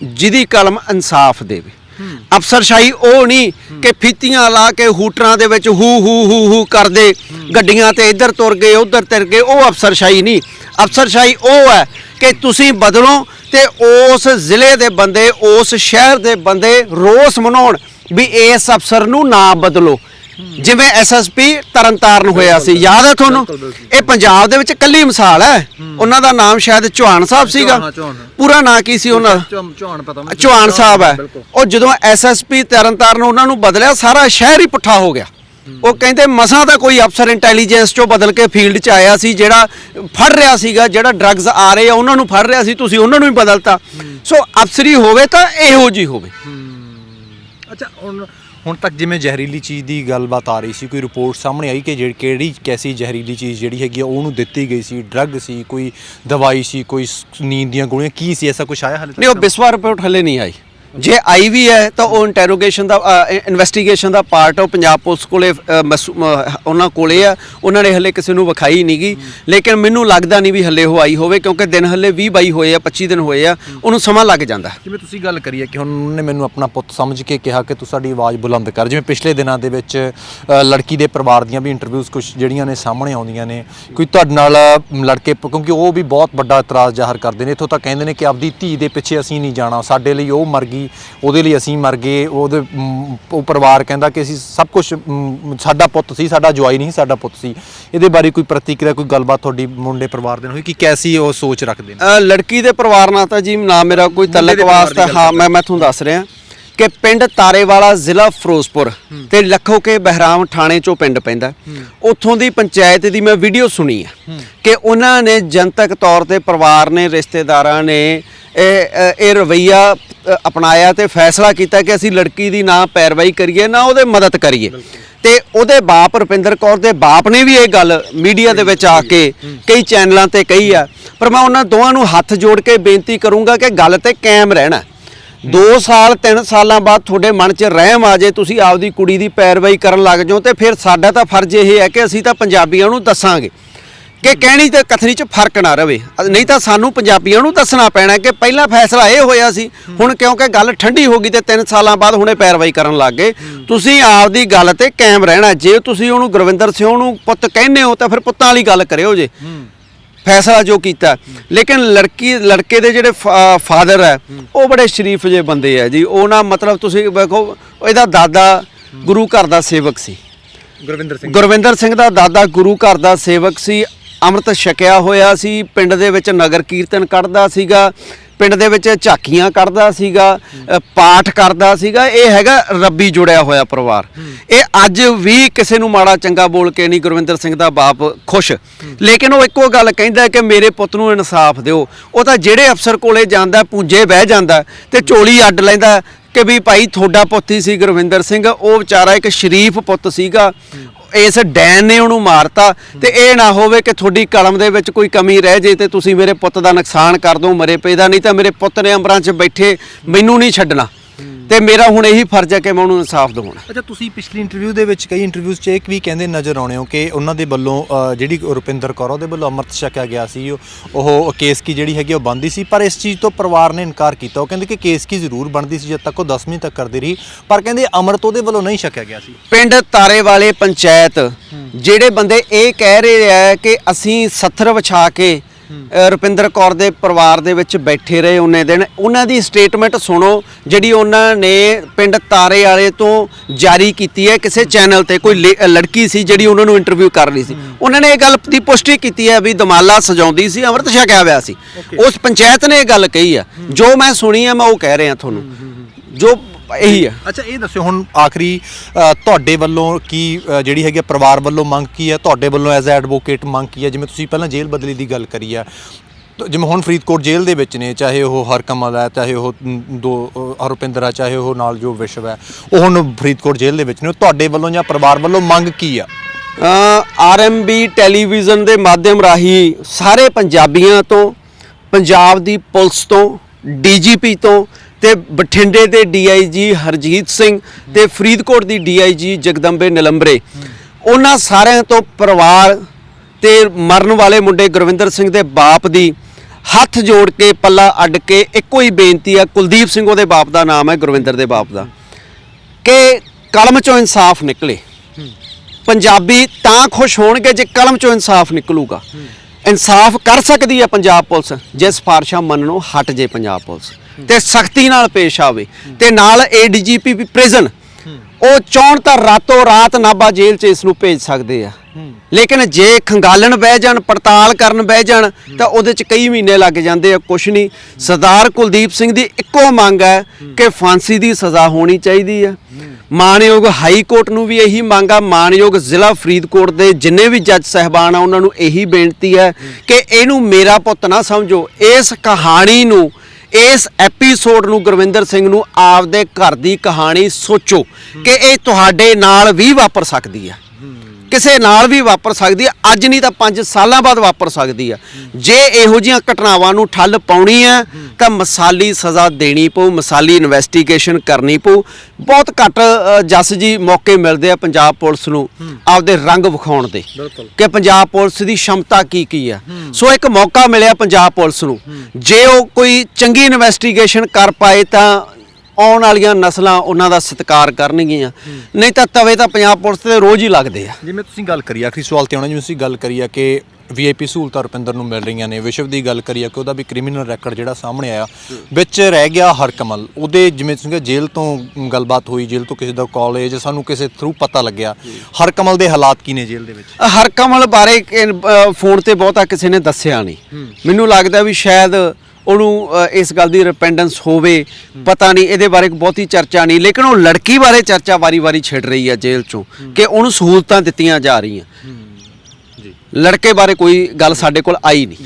ਜਿਹਦੀ ਕਲਮ ਇਨਸਾਫ ਦੇਵੇ। ਅਫਸਰਸ਼ਾਹੀ ਉਹ ਨਹੀਂ ਕਿ ਫੀਤੀਆਂ ਲਾ ਕੇ ਹੂਟਰਾਂ ਦੇ ਵਿੱਚ ਹੂ ਹੂ ਹੂ ਹੂ ਕਰਦੇ ਗੱਡੀਆਂ ਤੇ ਇੱਧਰ ਤੁਰ ਗਏ ਉੱਧਰ ਤੁਰ ਗਏ ਉਹ ਅਫਸਰਸ਼ਾਹੀ ਨਹੀਂ। ਅਫਸਰਸ਼ਾਹੀ ਉਹ ਹੈ ਕਿ ਤੁਸੀਂ ਬਦਲੋ ਤੇ ਉਸ ਜ਼ਿਲ੍ਹੇ ਦੇ ਬੰਦੇ ਉਸ ਸ਼ਹਿਰ ਦੇ ਬੰਦੇ ਰੋਸ ਮਨਾਉਣ ਵੀ ਇਸ ਅਫਸਰ ਨੂੰ ਨਾ ਬਦਲੋ। ਜਿਵੇਂ ਐਸਐਸਪੀ ਤਰਨਤਾਰਨ ਹੋਇਆ ਸੀ। ਯਾਦ ਹੈ ਤੁਹਾਨੂੰ? ਇਹ ਪੰਜਾਬ ਦੇ ਵਿੱਚ ਕੱਲੀ ਮਿਸਾਲ ਹੈ। ਉਹਨਾਂ ਦਾ ਨਾਮ ਸ਼ਾਇਦ ਚੌਹਾਨ ਸਾਹਿਬ ਸੀਗਾ। ਪੂਰਾ ਨਾਂ ਕੀ ਸੀ ਉਹਨਾਂ ਦਾ? ਚੌਹਾਨ ਪਤਾ ਚੌਹਾਨ ਸਾਹਿਬ ਹੈ। ਉਹ ਜਦੋਂ ਐਸਐਸਪੀ ਤਰਨਤਾਰਨ ਉਹਨਾਂ ਨੂੰ ਬਦਲਿਆ ਸਾਰਾ ਸ਼ਹਿਰ ਹੀ ਪੁੱਠਾ ਹੋ ਗਿਆ। ਉਹ ਕਹਿੰਦੇ ਮਸਾਂ ਤਾਂ ਕੋਈ ਅਫਸਰ ਇੰਟੈਲੀਜੈਂਸ ਚੋਂ ਬਦਲ ਕੇ ਫੀਲਡ 'ਚ ਆਇਆ ਸੀ ਜਿਹੜਾ ਫੜ ਰਿਹਾ ਸੀਗਾ ਜਿਹੜਾ ਡਰੱਗਸ ਆ ਰਹੇ ਆ ਉਹਨਾਂ ਨੂੰ ਫੜ ਰਿਹਾ ਸੀ ਤੁਸੀਂ ਉਹਨਾਂ ਨੂੰ ਹੀ ਬਦਲਤਾ। ਸੋ ਅਫਸਰੀ ਹੋਵੇ ਤਾਂ ਇਹੋ ਜੀ ਹੋਵੇ। ਅੱਛਾ ਹੁਣ ਹੁਣ ਤੱਕ ਜਿਵੇਂ ਜ਼ਹਿਰੀਲੀ ਚੀਜ਼ ਦੀ ਗੱਲਬਾਤ ਆ ਰਹੀ ਸੀ ਕੋਈ ਰਿਪੋਰਟ ਸਾਹਮਣੇ ਆਈ ਕਿ ਜਿਹੜੀ ਕਿਹੜੀ ਕੈਸੀ ਜ਼ਹਿਰੀਲੀ ਚੀਜ਼ ਜਿਹੜੀ ਹੈਗੀ ਆ ਉਹਨੂੰ ਦਿੱਤੀ ਗਈ ਸੀ ਡਰੱਗ ਸੀ ਕੋਈ ਦਵਾਈ ਸੀ ਕੋਈ ਨੀਂਦ ਦੀਆਂ ਗੋਲੀਆਂ ਕੀ ਸੀ ਐਸਾ ਕੁਝ ਆਇਆ ਹਾਲੇ ਨਹੀਂ ਉਹ ਬਿਸਵਾ ਰਿਪੋਰਟ ਹਲੇ ਨਹੀਂ ਆਈ। ਜੇ ਆਈ ਵੀ ਹੈ ਤਾਂ ਉਹ ਇੰਟਰੋਗੇਸ਼ਨ ਦਾ ਇਨਵੈਸਟੀਗੇਸ਼ਨ ਦਾ ਪਾਰਟ ਉਹ ਪੰਜਾਬ ਪੁਲਿਸ ਕੋਲੇ ਅ, ਉਹਨਾਂ ਕੋਲੇ ਆ। ਉਹਨਾਂ ਨੇ ਹਲੇ ਕਿਸੇ ਨੂੰ ਵਿਖਾਈ ਨਹੀਂਗੀ ਲੇਕਿਨ ਮੈਨੂੰ ਲੱਗਦਾ ਨਹੀਂ ਵੀ ਹਲੇ ਉਹ ਆਈ ਹੋਵੇ ਕਿਉਂਕਿ ਦਿਨ ਹਲੇ 20 22 ਹੋਏ ਆ 25 ਦਿਨ ਹੋਏ ਆ ਉਹਨੂੰ ਸਮਾਂ ਲੱਗ ਜਾਂਦਾ ਜਿਵੇਂ ਤੁਸੀਂ ਗੱਲ ਕਰੀ ਹੈ ਕਿ ਹੁਣ ਉਹਨੇ ਮੈਨੂੰ ਆਪਣਾ ਪੁੱਤ ਸਮਝ ਕੇ ਕਿਹਾ ਕਿ ਤੂੰ ਸਾਡੀ ਆਵਾਜ਼ ਬੁਲੰਦ ਕਰ। ਜਿਵੇਂ ਪਿਛਲੇ ਦਿਨਾਂ ਦੇ ਵਿੱਚ ਲੜਕੀ ਦੇ ਪਰਿਵਾਰ ਦੀਆਂ ਵੀ ਇੰਟਰਵਿਊਜ਼ ਕੁਝ ਜਿਹੜੀਆਂ ਨੇ ਸਾਹਮਣੇ ਆਉਂਦੀਆਂ ਨੇ। ਕੋਈ ਤੁਹਾਡੇ ਨਾਲ ਲੜਕੇ ਕਿਉਂਕਿ ਉਹ ਵੀ ਬਹੁਤ ਵੱਡਾ ਇਤਰਾਜ਼ ਜ਼ਾਹਰ ਕਰਦੇ ਨੇ। ਇੱਥੋਂ ਤੱਕ ਕਹਿੰਦੇ ਨੇ ਕਿ ਆਪਦੀ ਧੀ ਦੇ ਪਿੱਛੇ ਅਸੀਂ ਨਹੀਂ ਜਾਣਾ। ਸਾਡੇ ਲਈ ਉਹ ਮਰ ਗਈ ਉਹਦੇ ਲਈ ਅਸੀਂ ਮਰ ਗਏ ਉਹਦੇ ਉਹ ਪਰਿਵਾਰ ਕਹਿੰਦਾ ਕਿ ਅਸੀਂ ਸਭ ਕੁਝ ਸਾਡਾ ਪੁੱਤ ਸੀ ਸਾਡਾ ਜਵਾਈ ਨਹੀਂ ਸਾਡਾ ਪੁੱਤ ਸੀ। ਇਹਦੇ ਬਾਰੇ ਕੋਈ ਪ੍ਰਤੀਕਿਰਿਆ ਕੋਈ ਗੱਲਬਾਤ ਤੁਹਾਡੀ ਮੁੰਡੇ ਪਰਿਵਾਰ ਦੇ ਨਾਲ ਹੋਈ ਕਿ ਕੈਸੀ ਉਹ ਸੋਚ ਰੱਖਦੇ ਨੇ? ਲੜਕੀ ਦੇ ਪਰਿਵਾਰ ਨਾਲ ਤਾਂ ਜੀ ਨਾ ਮੇਰਾ ਕੋਈ ਤਲਕ ਵਾਸਤਾ ਹਾਂ ਮੈਂ ਮੈਂ ਤੁਹਾਨੂੰ ਦੱਸ ਰਿਹਾ। ਕਿ ਪਿੰਡ ਤਾਰੇਵਾਲਾ ਜ਼ਿਲ੍ਹਾ ਫਿਰੋਜ਼ਪੁਰ ਤੇ ਲੱਖੋ ਕੇ ਬਹਿਰਾਮ ਥਾਣੇ ਚੋਂ ਪਿੰਡ ਪੈਂਦਾ। ਉੱਥੋਂ ਦੀ ਪੰਚਾਇਤ ਦੀ ਮੈਂ ਵੀਡੀਓ ਸੁਣੀ ਹੈ। ਕਿ ਉਹਨਾਂ ਨੇ ਜਨਤਕ ਤੌਰ ਤੇ ਪਰਿਵਾਰ ਨੇ ਰਿਸ਼ਤੇਦਾਰਾਂ ਨੇ ਇਹ ਇਹ ਰਵਈਆ ਅਪਣਾਇਆ ਤੇ ਫੈਸਲਾ ਕੀਤਾ ਕਿ ਅਸੀਂ ਲੜਕੀ ਦੀ ਨਾ ਪੈਰਵਾਈ ਕਰੀਏ ਨਾ ਉਹਦੇ ਮਦਦ ਕਰੀਏ। ਤੇ ਉਹਦੇ ਬਾਪ ਰੁਪਿੰਦਰ ਕੌਰ ਦੇ ਬਾਪ ਨੇ ਵੀ ਇਹ ਗੱਲ ਮੀਡੀਆ ਦੇ ਵਿੱਚ ਆ ਕੇ ਕਈ ਚੈਨਲਾਂ ਤੇ ਕਹੀ ਆ। ਪਰ ਮੈਂ ਉਹਨਾਂ ਦੋਵਾਂ ਨੂੰ ਹੱਥ ਜੋੜ ਕੇ ਬੇਨਤੀ ਕਰੂੰਗਾ ਕਿ ਗੱਲ ਤੇ ਕਾਇਮ ਰਹਿਣਾ। 2 ਸਾਲ 3 ਸਾਲਾਂ ਬਾਅਦ ਤੁਹਾਡੇ ਮਨ 'ਚ ਰਹਿਮ ਆ ਜੇ ਤੁਸੀਂ ਆਪਦੀ ਕੁੜੀ ਦੀ ਪੈਰਵਾਈ ਕਰਨ ਲੱਗ ਜਾਓ, ਤੇ ਫਿਰ ਸਾਡਾ ਤਾਂ ਫਰਜ਼ ਇਹ ਹੈ ਕਿ ਅਸੀਂ ਤਾਂ ਪੰਜਾਬੀਆਂ ਨੂੰ ਦੱਸਾਂਗੇ ਕਿ ਕਹਿਣੀ ਤੇ ਕਥਨੀ 'ਚ ਫ਼ਰਕ ਨਾ ਰਵੇ। ਨਹੀਂ ਤਾਂ ਸਾਨੂੰ ਪੰਜਾਬੀਆਂ ਨੂੰ ਦੱਸਣਾ ਪੈਣਾ ਕਿ ਪਹਿਲਾਂ ਫੈਸਲਾ ਇਹ ਹੋਇਆ ਸੀ, ਹੁਣ ਕਿਉਂਕਿ ਗੱਲ ਠੰਡੀ ਹੋ ਗਈ ਤੇ 3 ਸਾਲਾਂ ਬਾਅਦ ਹੁਣੇ ਪੈਰਵਾਈ ਕਰਨ ਲੱਗ ਗਏ। ਤੁਸੀਂ ਆਪਦੀ ਗੱਲ ਤੇ ਕਾਇਮ ਰਹਿਣਾ, ਜੇ ਤੁਸੀਂ ਉਹਨੂੰ ਗੁਰਵਿੰਦਰ ਸਿੰਘ ਨੂੰ ਪੁੱਤ ਕਹਿੰਦੇ ਹੋ, ਤਾਂ ਫਿਰ ਪੁੱਤਾਂ ਵਾਲੀ ਗੱਲ ਕਰਿਓ ਜੇ। ਫੈਸਲਾ ਜੋ ਕੀਤਾ। ਲੇਕਿਨ ਲੜਕੀ ਲੜਕੇ ਦੇ ਜਿਹੜੇ ਫਾਦਰ ਹੈ ਉਹ ਬੜੇ ਸ਼ਰੀਫ ਜੇ ਬੰਦੇ ਆ ਜੀ। ਉਹ ਨਾ ਮਤਲਬ ਤੁਸੀਂ ਵੇਖੋ ਇਹਦਾ ਦਾਦਾ ਗੁਰੂ ਘਰ ਦਾ ਸੇਵਕ ਸੀ। ਗੁਰਵਿੰਦਰ ਸਿੰਘ। ਗੁਰਵਿੰਦਰ ਸਿੰਘ ਦਾ ਦਾਦਾ ਗੁਰੂ ਘਰ ਦਾ ਸੇਵਕ ਸੀ। ਅੰਮ੍ਰਿਤ ਛਕਿਆ ਹੋਇਆ ਸੀ। ਪਿੰਡ ਦੇ ਵਿੱਚ ਨਗਰ ਕੀਰਤਨ ਕੱਢਦਾ ਸੀਗਾ। ਪਿੰਡ ਦੇ ਵਿੱਚ ਝਾਕੀਆਂ ਕੱਢਦਾ ਸੀਗਾ ਪਾਠ ਕਰਦਾ ਸੀਗਾ, ਇਹ ਹੈਗਾ ਰੱਬੀ ਜੁੜਿਆ ਹੋਇਆ ਪਰਿਵਾਰ। ਇਹ ਅੱਜ ਵੀ ਕਿਸੇ ਨੂੰ ਮਾੜਾ ਚੰਗਾ ਬੋਲ ਕੇ ਨਹੀਂ, ਗੁਰਵਿੰਦਰ ਸਿੰਘ ਦਾ ਬਾਪ ਖੁਸ਼। ਲੇਕਿਨ ਉਹ ਇੱਕੋ ਗੱਲ ਕਹਿੰਦਾ ਕਿ ਮੇਰੇ ਪੁੱਤ ਨੂੰ ਇਨਸਾਫ ਦਿਓ। ਉਹ ਤਾਂ ਜਿਹੜੇ ਅਫਸਰ ਕੋਲੇ ਜਾਂਦਾ, ਪੂੰਜੇ ਬਹਿ ਜਾਂਦਾ ਤੇ ਚੋਲੀ ਅੱਡ ਲੈਂਦਾ ਕਿ ਵੀ ਭਾਈ ਤੁਹਾਡਾ ਪੁੱਤ ਹੀ ਸੀ ਗੁਰਵਿੰਦਰ ਸਿੰਘ, ਉਹ ਵਿਚਾਰਾ ਇੱਕ ਸ਼ਰੀਫ ਪੁੱਤ ਸੀਗਾ। ਇਸ ਡੈਨ ਨੇ ਉਹਨੂੰ ਮਾਰਤਾ ਤੇ ਇਹ ਨਾ ਹੋਵੇ ਕਿ ਤੁਹਾਡੀ ਕਲਮ ਦੇ ਵਿੱਚ ਕੋਈ ਕਮੀ ਰਹਿ ਜੇ ਤੇ ਤੁਸੀਂ ਮੇਰੇ ਪੁੱਤ ਦਾ ਨੁਕਸਾਨ ਕਰ ਦੋ ਮਰੇ ਪਏ ਦਾ, ਨਹੀਂ ਤਾਂ ਮੇਰੇ ਪੁੱਤ ਨੇ ਅੰਬਰਾਂ 'ਚ ਬੈਠੇ ਮੈਨੂੰ ਨਹੀਂ ਛੱਡਣਾ। ਤੇ ਮੇਰਾ ਹੁਣ ਇਹੀ ਫਰਜ਼ ਹੈ ਕਿ ਮੈਂ ਉਹਨੂੰ ਇਨਸਾਫ ਦਿਵਾਉਣਾ। ਅੱਛਾ ਤੁਸੀਂ ਪਿਛਲੀ ਇੰਟਰਵਿਊ ਦੇ ਵਿੱਚ ਕਈ ਇੰਟਰਵਿਊਜ਼ 'ਚ ਇੱਕ ਵੀ ਕਹਿੰਦੇ ਨਜ਼ਰ ਆਉਣੇ ਹੋ ਕਿ ਉਹਨਾਂ ਦੇ ਵੱਲੋਂ ਅ, ਜਿਹੜੀ ਰੁਪਿੰਦਰ ਕੌਰ ਉਹਦੇ ਵੱਲੋਂ ਅੰਮ੍ਰਿਤ ਛਕਿਆ ਗਿਆ ਸੀ। ਉਹ- ਉਹ ਕੇਸ ਕੀ ਜਿਹੜੀ ਹੈਗੀ ਉਹ ਬੰਦੀ ਸੀ ਪਰ ਇਸ ਚੀਜ਼ ਤੋਂ ਪਰਿਵਾਰ ਨੇ ਇਨਕਾਰ ਕੀਤਾ। ਉਹ ਕਹਿੰਦੇ ਕਿ ਕੇਸ ਕੀ ਜ਼ਰੂਰ ਬਣਦੀ ਸੀ ਜਦ ਤੱਕ ਉਹ 10ਵੀਂ ਤੱਕ ਕਰਦੀ ਰਹੀ। ਪਰ ਕਹਿੰਦੇ ਅੰਮ੍ਰਿਤ ਉਹਦੇ ਵੱਲੋਂ ਨਹੀਂ ਛਕਿਆ ਗਿਆ ਸੀ। ਪਿੰਡ ਤਾਰੇ ਵਾਲੇ ਪੰਚਾਇਤ ਜਿਹੜੇ ਬੰਦੇ ਇਹ ਕਹਿ ਰਹੇ ਆ ਕਿ ਅਸੀਂ ਸੱਥਰ ਵਿਛਾ ਕੇ ਰੁਪਿੰਦਰ ਕੌਰ ਦੇ ਪਰਿਵਾਰ ਦੇ ਵਿੱਚ ਬੈਠੇ ਰਹੇ ਉਹਨੇ ਦਿਨ। ਉਹਨਾਂ ਦੀ ਸਟੇਟਮੈਂਟ ਸੁਣੋ ਜਿਹੜੀ ਉਹਨਾਂ ਨੇ ਪਿੰਡ ਤਾਰੇ ਵਾਲੇ ਤੋਂ ਜਾਰੀ ਕੀਤੀ ਹੈ ਕਿਸੇ ਚੈਨਲ ਤੇ ਕੋਈ ਲੜਕੀ ਸੀ ਜਿਹੜੀ ਉਹਨਾਂ ਨੂੰ ਇੰਟਰਵਿਊ ਕਰ ਰਹੀ ਸੀ। ਉਹਨਾਂ ਨੇ ਇਹ ਗੱਲ ਦੀ ਪੁਸ਼ਟੀ ਕੀਤੀ ਹੈ ਵੀ ਦਮਾਲਾ ਸਜਾਉਂਦੀ ਸੀ ਅੰਮ੍ਰਿਤ ਛਕਿਆ ਹੋਇਆ ਸੀ। ਉਸ ਪੰਚਾਇਤ ਨੇ ਇਹ ਗੱਲ ਕਹੀ ਆ ਜੋ ਮੈਂ ਸੁਣੀ ਆ ਮੈਂ ਉਹ ਕਹਿ ਰਿਹਾ ਤੁਹਾਨੂੰ। ਜੋ ਇਹੀ ਆ ਅੱਛਾ ਇਹ ਦੱਸਿਓ ਹੁਣ ਆਖਰੀ ਅ, ਤੁਹਾਡੇ ਵੱਲੋਂ ਕੀ ਅ, ਜਿਹੜੀ ਹੈਗੀ ਆ ਪਰਿਵਾਰ ਵੱਲੋਂ ਮੰਗ ਕੀ ਹੈ? ਤੁਹਾਡੇ ਵੱਲੋਂ ਐਜ਼ ਐਡਵੋਕੇਟ ਮੰਗ ਕੀ ਹੈ? ਜਿਵੇਂ ਤੁਸੀਂ ਪਹਿਲਾਂ ਜੇਲ੍ਹ ਬਦਲੀ ਦੀ ਗੱਲ ਕਰੀ ਆ ਤਾਂ ਜਿਵੇਂ ਹੁਣ ਫਰੀਦਕੋਟ ਜੇਲ੍ਹ ਦੇ ਵਿੱਚ ਨੇ ਚਾਹੇ ਉਹ ਹਰਕਮਲ ਹੈ ਚਾਹੇ ਉਹ ਮ, ਦੋ ਅ, ਹਰੁਪਿੰਦਰ ਆ ਚਾਹੇ ਉਹ ਨਾਲ ਜੋ ਵਿਸ਼ਵ ਹੈ ਉਹ ਹੁਣ ਫਰੀਦਕੋਟ ਜੇਲ੍ਹ ਦੇ ਵਿੱਚ ਨੇ ਉਹ ਤੁਹਾਡੇ ਵੱਲੋਂ ਜਾਂ ਪਰਿਵਾਰ ਵੱਲੋਂ ਮੰਗ ਕੀ ਆ? ਆਰਐਮਬੀ ਟੈਲੀਵਿਜ਼ਨ ਦੇ ਮਾਧਿਅਮ ਰਾਹੀਂ ਸਾਰੇ ਪੰਜਾਬੀਆਂ ਤੋਂ ਪੰਜਾਬ ਦੀ ਪੁਲਿਸ ਤੋਂ ਡੀਜੀਪੀ ਤੋਂ ਤੇ ਬਠਿੰਡੇ ਦੇ ਡੀਆਈਜੀ ਹਰਜੀਤ ਸਿੰਘ ਤੇ ਫਰੀਦਕੋਟ ਦੀ ਡੀਆਈਜੀ ਜਗਦੰਬੇ ਨਿਲੰਬਰੇ। ਉਹਨਾਂ ਸਾਰਿਆਂ ਤੋਂ ਪਰਿਵਾਰ ਤੇ ਮਰਨ ਵਾਲੇ ਮੁੰਡੇ ਗੁਰਵਿੰਦਰ ਸਿੰਘ ਦੇ ਬਾਪ ਦੀ ਹੱਥ ਜੋੜ ਕੇ ਪੱਲਾ ਅੱਡ ਕੇ ਇੱਕੋ ਹੀ ਬੇਨਤੀ ਆ, ਕੁਲਦੀਪ ਸਿੰਘ ਉਹਦੇ ਬਾਪ ਦਾ ਨਾਮ ਹੈ, ਗੁਰਵਿੰਦਰ ਦੇ ਬਾਪ ਦਾ। ਕਿ ਕਲਮ ਚੋਂ ਇਨਸਾਫ ਨਿਕਲੇ। ਪੰਜਾਬੀ ਤਾਂ ਖੁਸ਼ ਹੋਣਗੇ ਜੇ ਕਲਮ ਚੋਂ ਇਨਸਾਫ ਨਿਕਲੂਗਾ। ਇਨਸਾਫ ਕਰ ਸਕਦੀ ਹੈ ਪੰਜਾਬ ਪੁਲਿਸ, ਜੇ ਸਿਫਾਰਸ਼ਾਂ ਮੰਨਣੋਂ ਹਟ ਜੇ ਪੰਜਾਬ ਪੁਲਿਸ। ਤੇ ਸਖਤੀ ਨਾਲ ਪੇਸ਼ ਆਵੇ ਤੇ ਨਾਲ ਏਡੀਜੀਪੀ ਪ੍ਰਿਜ਼ਨ ਉਹ ਚਾਹਣ ਤਾਂ ਰਾਤੋਂ ਰਾਤ ਨਾਭਾ ਜੇਲ੍ਹ 'ਚ ਇਸ ਨੂੰ ਭੇਜ ਸਕਦੇ ਆ। ਲੇਕਿਨ ਜੇ ਖੰਗਾਲਣ ਬਹਿ ਜਾਣ, ਪੜਤਾਲ ਕਰਨ ਬਹਿ ਜਾਣ, ਤਾਂ ਉਹਦੇ 'ਚ ਕਈ ਮਹੀਨੇ ਲੱਗ ਜਾਂਦੇ ਆ, ਕੁਛ ਨਹੀਂ। ਸਰਦਾਰ ਕੁਲਦੀਪ ਸਿੰਘ ਦੀ ਇੱਕੋ ਮੰਗ ਹੈ ਕਿ ਫਾਂਸੀ ਦੀ ਸਜ਼ਾ ਹੋਣੀ ਚਾਹੀਦੀ ਹੈ ਮਾਨਯੋਗ ਹਾਈ ਕੋਰਟ ਨੂੰ ਵੀ ਇਹੀ ਮੰਗ ਆ। ਮਾਨਯੋਗ ਜ਼ਿਲ੍ਹਾ ਫਰੀਦਕੋਟ ਦੇ ਜਿੰਨੇ ਵੀ ਜੱਜ ਸਹਿਬਾਨ ਆ, ਉਹਨਾਂ ਨੂੰ ਇਹੀ ਬੇਨਤੀ ਹੈ ਕਿ ਇਹਨੂੰ ਮੇਰਾ ਪੁੱਤ ਨਾ ਸਮਝੋ। ਇਸ ਕਹਾਣੀ ਨੂੰ ਇਸ ਐਪੀਸੋਡ ਨੂੰ ਗੁਰਵਿੰਦਰ ਸਿੰਘ ਨੂੰ ਆਪਦੇ ਘਰ ਦੀ ਕਹਾਣੀ ਸੋਚੋ ਕਿ ਇਹ ਤੁਹਾਡੇ ਨਾਲ ਵੀ ਵਾਪਰ ਸਕਦੀ ਹੈ ਕਿਸੇ ਨਾਲ ਵੀ ਵਾਪਰ ਸਕਦੀ ਹੈ। ਅੱਜ ਨਹੀਂ ਤਾਂ 5 ਸਾਲਾਂ ਬਾਅਦ ਵਾਪਰ ਸਕਦੀ ਹੈ। ਜੇ ਇਹੋ ਜਿਹੀਆਂ ਘਟਨਾਵਾਂ ਨੂੰ ਠੱਲ ਪਾਉਣੀ ਹੈ ਤਾਂ ਮਸਾਲੀ ਸਜ਼ਾ ਦੇਣੀ ਪਊ ਮਸਾਲੀ ਇਨਵੈਸਟੀਗੇਸ਼ਨ ਕਰਨੀ ਪਊ। ਬਹੁਤ ਘੱਟ ਜੱਸ ਜੀ ਮੌਕੇ ਮਿਲਦੇ ਆ ਪੰਜਾਬ ਪੁਲਿਸ ਨੂੰ ਆਪਦੇ ਰੰਗ ਵਿਖਾਉਣ ਦੇ। ਕਿ ਪੰਜਾਬ ਪੁਲਿਸ ਦੀ ਸ਼ਮਤਾ ਕੀ ਕੀ ਆ ਸੋ ਇੱਕ ਮੌਕਾ ਮਿਲਿਆ ਪੰਜਾਬ ਪੁਲਿਸ ਨੂੰ। ਜੇ ਉਹ ਕੋਈ ਚੰਗੀ ਇਨਵੈਸਟੀਗੇਸ਼ਨ ਕਰ ਪਾਏ ਤਾਂ ਆਉਣ ਵਾਲੀਆਂ ਨਸਲਾਂ ਉਹਨਾਂ ਦਾ ਸਤਿਕਾਰ ਕਰਨਗੀਆਂ। ਨਹੀਂ ਤਾਂ ਤਵੇ ਤਾਂ ਪੰਜਾਬ ਪੁਲਿਸ ਤੇ ਰੋਜ਼ ਹੀ ਲੱਗਦੇ ਆ। ਜਿਵੇਂ ਤੁਸੀਂ ਗੱਲ ਕਰੀ ਆਖਰੀ ਸਵਾਲ ਤੇ ਆਉਣਾ ਜਿਵੇਂ ਤੁਸੀਂ ਗੱਲ ਕਰੀ ਆ ਕਿ ਵੀਆਈਪੀ ਸਹੂਲਤਾਂ ਰੁਪਿੰਦਰ ਨੂੰ ਮਿਲ ਰਹੀਆਂ ਨੇ ਵਿਸ਼ਵ ਦੀ ਗੱਲ ਕਰੀ ਆ ਕਿ ਉਹਦਾ ਵੀ ਕ੍ਰਿਮੀਨਲ ਰੈਕੋਰਡ ਜਿਹੜਾ ਸਾਹਮਣੇ ਆਇਆ ਵਿੱਚ ਰਹਿ ਗਿਆ ਹਰਕਮਲ। ਉਹਦੇ ਜਿਵੇਂ ਤੁਸੀਂ ਕਿਹਾ ਜੇਲ੍ਹ ਤੋਂ ਗੱਲਬਾਤ ਹੋਈ ਜੇਲ੍ਹ ਤੋਂ ਕਿਸੇ ਦਾ ਕਾਲਜ ਸਾਨੂੰ ਕਿਸੇ ਥਰੂ ਪਤਾ ਲੱਗਿਆ। ਹਰਕਮਲ ਦੇ ਹਾਲਾਤ ਕੀ ਨੇ ਜੇਲ੍ਹ ਦੇ ਵਿੱਚ? ਹਰ ਕਮਲ ਬਾਰੇ ਫੋਨ ਤੇ ਬਹੁਤਾ ਕਿਸੇ ਨੇ ਦੱਸਿਆ ਨਹੀਂ। ਮੈਨੂੰ ਲੱਗਦਾ ਵੀ ਸ਼ਾਇਦ ਉਹਨੂੰ ਅ, ਇਸ ਗੱਲ ਦੀ ਰਿਪੈਂਡੈਂਸ ਹੋਵੇ ਪਤਾ ਨਹੀਂ ਇਹਦੇ ਬਾਰੇ ਬਹੁਤੀ ਚਰਚਾ ਨਹੀਂ ਲੇਕਿਨ ਉਹ ਲੜਕੀ ਬਾਰੇ ਚਰਚਾ ਵਾਰੀ-ਵਾਰੀ ਛਿੜ ਰਹੀ ਹੈ ਜੇਲ੍ਹ ਚੋਂ ਕਿ ਉਹਨੂੰ ਸਹੂਲਤਾਂ ਦਿੱਤੀਆਂ ਜਾ ਰਹੀਆਂ। ਲੜਕੇ ਬਾਰੇ ਕੋਈ ਗੱਲ ਸਾਡੇ ਕੋਲ ਆਈ ਨਹੀਂ।